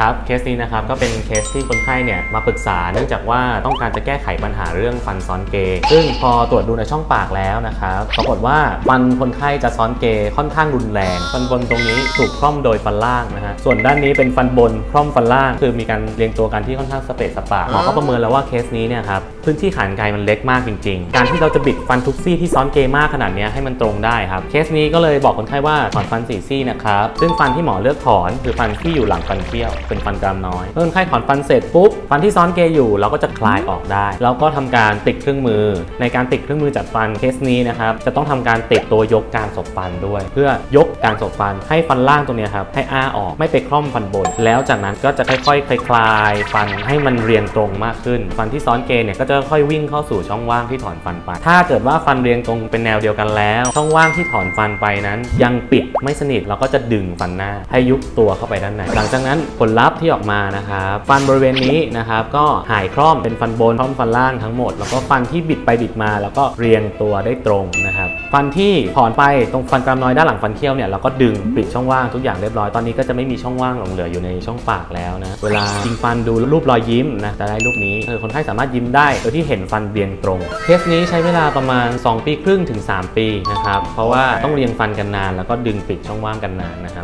ครับเคสนี้นะครับก็เป็นเคสที่คนไข้เนี่ยมาปรึกษาเนื่องจากว่าต้องการจะแก้ไขปัญหาเรื่องฟันซ้อนเกย์ซึ่งพอตรวจดูในช่องปากแล้วนะครับปรากฏว่าฟันคนไข้จะซ้อนเกย์ค่อนข้างรุนแรง ฟันบนตรงนี้ถูกคล่อมโดยฟันล่างนะฮะส่วนด้านนี้เป็นฟันบนคล่อมฟันล่าง คือมีการเรียงตัวกันที่ค่อนข้างสเปซสปะหมอก็ประเมินแล้วว่าเคสนี้เนี่ยครับพื้นที่ขานไกลมันเล็กมากจริง ๆ การที่เราจะบิดฟันทุกซี่ที่ซ้อนเกย์มากขนาดนี้ให้มันตรงได้ครับเคสนี้ก็เลยบอกคนไข้ว่าถอนฟันสี่ซี่นะครับซึ่งฟันที่หมอเลือกถอนคือฟันที่อยู่หลังฟันเคี้ยวเป็นฟันกรามน้อยเมื่อคนไข้ถอนฟันเสร็จปุ๊บฟันที่ซ้อนเกย์อยู่เราก็จะคลายออกได้ แล้วก็ทำการติดเครื่องมือ ในการติดเครื่องมือจัดฟันเคสนี้นะครับจะต้องทำการติดตัวยกการสบฟันด้วย เพื่อยกการสบฟันให้ฟันล่างตรงนี้ครับให้อ้าออกไม่ไปคล่อมฟันบน แล้วจากนั้นก็จะค่อยๆคลายฟันให้มันเรียงตรงมากขึ้น ฟันที่ซ้อนเกย์เนี่ยก็จะค่อยวิ่งเข้าสู่ช่องว่างที่ถอนฟันไป ถ้าเกิดว่าฟันเรียงตรงเป็นแนวเดียวกันแล้ว ช่องว่างที่ถอนฟันไปนั้น ยังปิดไม่สนิทเราก็จะดึงฟันหน้าให้ยุบตัวเข้าไปด้านในหลังจากนั้นผลลัพธ์ที่ออกมานะครับฟันบริเวณนี้นะครับก็หายคล่อมเป็นฟันบนคล่อมฟันล่างทั้งหมด แล้วก็ฟันที่บิดไปบิดมา แล้วก็เรียงตัวได้ตรงนะครับฟันที่ถอนไปตรงฟันกรามน้อยด้านหลังฟันเคี้ยวเนี่ยเราก็ดึงปิดช่องว่างทุกอย่างเรียบร้อยตอนนี้ก็จะไม่มีช่องว่างหลงเหลืออยู่ในช่องปากแล้วนะเวลาจริงฟันดูรูปรอยยิ้มนะจะได้รูปนี้เออคนไข้สามารถยิ้มได้โดยที่เห็นฟันเรียงตรงเคสนี้ใช้เวลาประมาณ 2 ปีครึ่งถึง 3 ปีนะครับเพราะว่าต้องเรียงฟันกันนาน แล้วก็ดึงปิดช่องว่างกันนานนะครับ